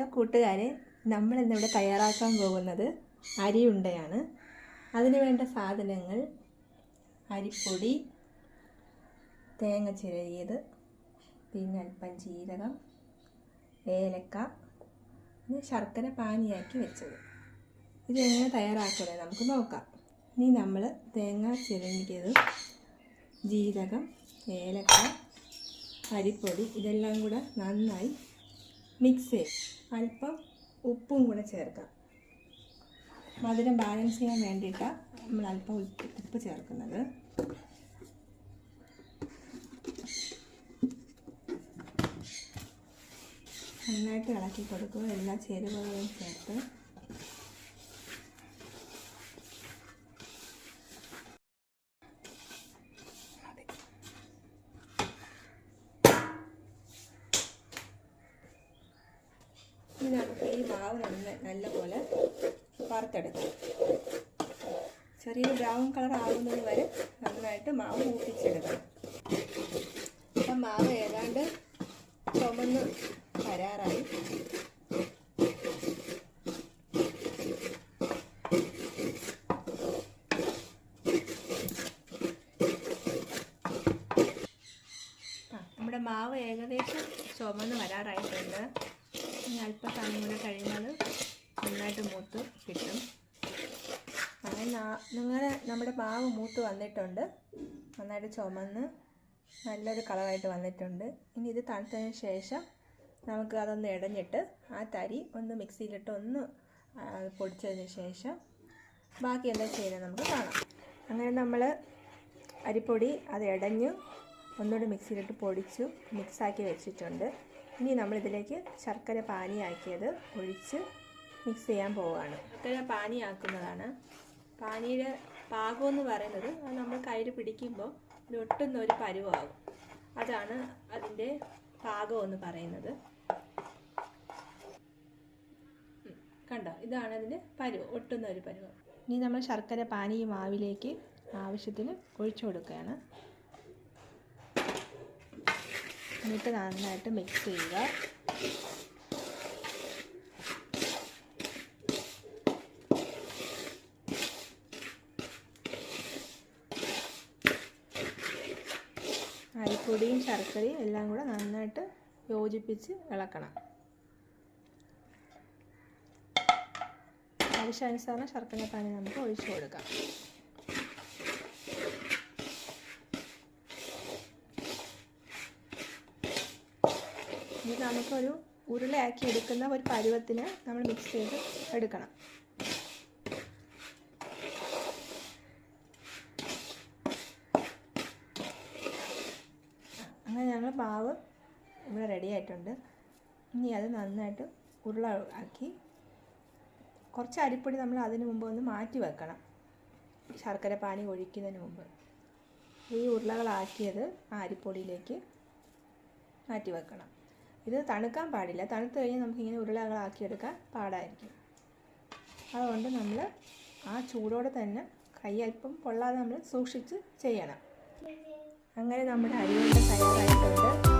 കൂട്ടുകാരെ നമ്മൾ ഇന്നിവിടെ തയ്യാറാക്കാൻ പോകുന്നത് അരിയുണ്ടയാണ്. അതിന് വേണ്ട സാധനങ്ങൾ അരിപ്പൊടി തേങ്ങ ചിരകിയത് പിന്നെ അല്പം ജീരകം ഏലക്ക പിന്നെ ശർക്കര പാനിയാക്കി വെച്ചത്. ഇതെങ്ങനെ തയ്യാറാക്കുന്നത് നമുക്ക് നോക്കാം. ഇനി നമ്മൾ തേങ്ങ ചിരകിയത് ജീരകം ഏലക്ക അരിപ്പൊടി ഇതെല്ലാം കൂടെ നന്നായി മിക്സ്. ചെയ്യും അല്പം ഉപ്പും കൂടെ ചേർക്കാം. മധുരം ബാലൻസ് ചെയ്യാൻ വേണ്ടിയിട്ടാണ് നമ്മൾ അല്പം ഉപ്പ് ചേർക്കുന്നത്. നന്നായിട്ട് ഇളക്കി കൊടുക്കുക. എല്ലാ ചേരുവകളും ചേർത്ത് ഇനി നമുക്ക് ഈ മാവ് നന്ന നല്ലപോലെ വറുത്തെടുക്കാം. ചെറിയ ബ്രൗൺ കളർ ആകുന്നത് വരെ നന്നായിട്ട് മാവ് മൂപ്പിച്ചെടുക്കണം അപ്പം മാവ് ഏതാണ്ട് ചുമന്ന് വരാറായി. നമ്മുടെ മാവ് ഏകദേശം ചുമന്ന് വരാറായിട്ടുണ്ട്. അല്പസമയം കൂടെ കഴിഞ്ഞാൽ നന്നായിട്ട് മൂത്ത് കിട്ടും. അങ്ങനെ നമ്മുടെ മാവ് മൂത്ത് വന്നിട്ടുണ്ട്. നന്നായിട്ട് ചുമന്ന് നല്ലൊരു കളറായിട്ട് വന്നിട്ടുണ്ട്. ഇനി ഇത് തണുത്തതിന് ശേഷം നമുക്ക് അതൊന്ന് ഇടഞ്ഞിട്ട് ആ തരി ഒന്ന് മിക്സിയിലിട്ട് ഒന്ന് പൊടിച്ചതിന് ശേഷം ബാക്കി എന്താ ചെയ്യുന്നത് നമുക്ക് കാണാം. അങ്ങനെ നമ്മൾ അരിപ്പൊടി അത് ഇടഞ്ഞു ഒന്നുകൂടി മിക്സിയിലിട്ട് പൊടിച്ചു മിക്സാക്കി വെച്ചിട്ടുണ്ട്. ഇനി നമ്മളിതിലേക്ക് ശർക്കര പാനിയാക്കിയത് ഒഴിച്ച് മിക്സ് ചെയ്യാൻ പോവുകയാണ്. ശർക്കര പാനിയാക്കുന്നതാണ്. പാനിയുടെ പാകം എന്ന് പറയുന്നത് നമ്മൾ കയ്യിൽ പിടിക്കുമ്പോൾ ഒട്ടുന്ന ഒരു പരുവാകും. അതാണ് അതിന്റെ പാകം എന്ന് പറയുന്നത് കണ്ടോ? ഇതാണ് അതിന്റെ പരുവ് ഒട്ടുന്ന ഒരു പരുവ്. ഇനി നമ്മൾ ശർക്കര പാനി ഈ മാവിലേക്ക് ആവശ്യത്തിന് ഒഴിച്ചു കൊടുക്കുകയാണ്. എന്നിട്ട് നന്നായിട്ട് മിക്സ് ചെയ്യുക. അരിപ്പൊടിയും ശർക്കരയും എല്ലാം കൂടെ നന്നായിട്ട് യോജിപ്പിച്ച് ഇളക്കണം. ആവശ്യാനുസരണം ശർക്കര പാനി നമുക്ക് ഒഴിച്ചു കൊടുക്കാം. ഇത് നമുക്കൊരു ഉരുളയാക്കി എടുക്കുന്ന ഒരു പരുവത്തിന് നമ്മൾ മിക്സ് ചെയ്ത് എടുക്കണം. അങ്ങനെ ഞങ്ങൾ പാവ് ഇവിടെ റെഡി ആയിട്ടുണ്ട്. ഇനി അത് നന്നായിട്ട് ഉരുള ആക്കി കുറച്ച് അരിപ്പൊടി നമ്മൾ അതിന് മുമ്പ് ഒന്ന് മാറ്റി വെക്കണം. ശർക്കര പാനി ഒഴിക്കുന്നതിന് മുമ്പ്. ഈ ഉരുളകളാക്കിയത് ആ അരിപ്പൊടിയിലേക്ക് മാറ്റി വെക്കണം. ഇത് തണുക്കാൻ പാടില്ല. തണുത്ത് കഴിഞ്ഞാൽ നമുക്കിങ്ങനെ ഉരുളകളാക്കിയെടുക്കാൻ പാടായിരിക്കും. അതുകൊണ്ട് നമ്മൾ ആ ചൂടോടെ തന്നെ കൈ അല്പം പൊള്ളാതെ നമ്മൾ സൂക്ഷിച്ച് ചെയ്യണം. അങ്ങനെ നമ്മുടെ അരിയുണ്ട തയ്യാറായിട്ടുണ്ട്.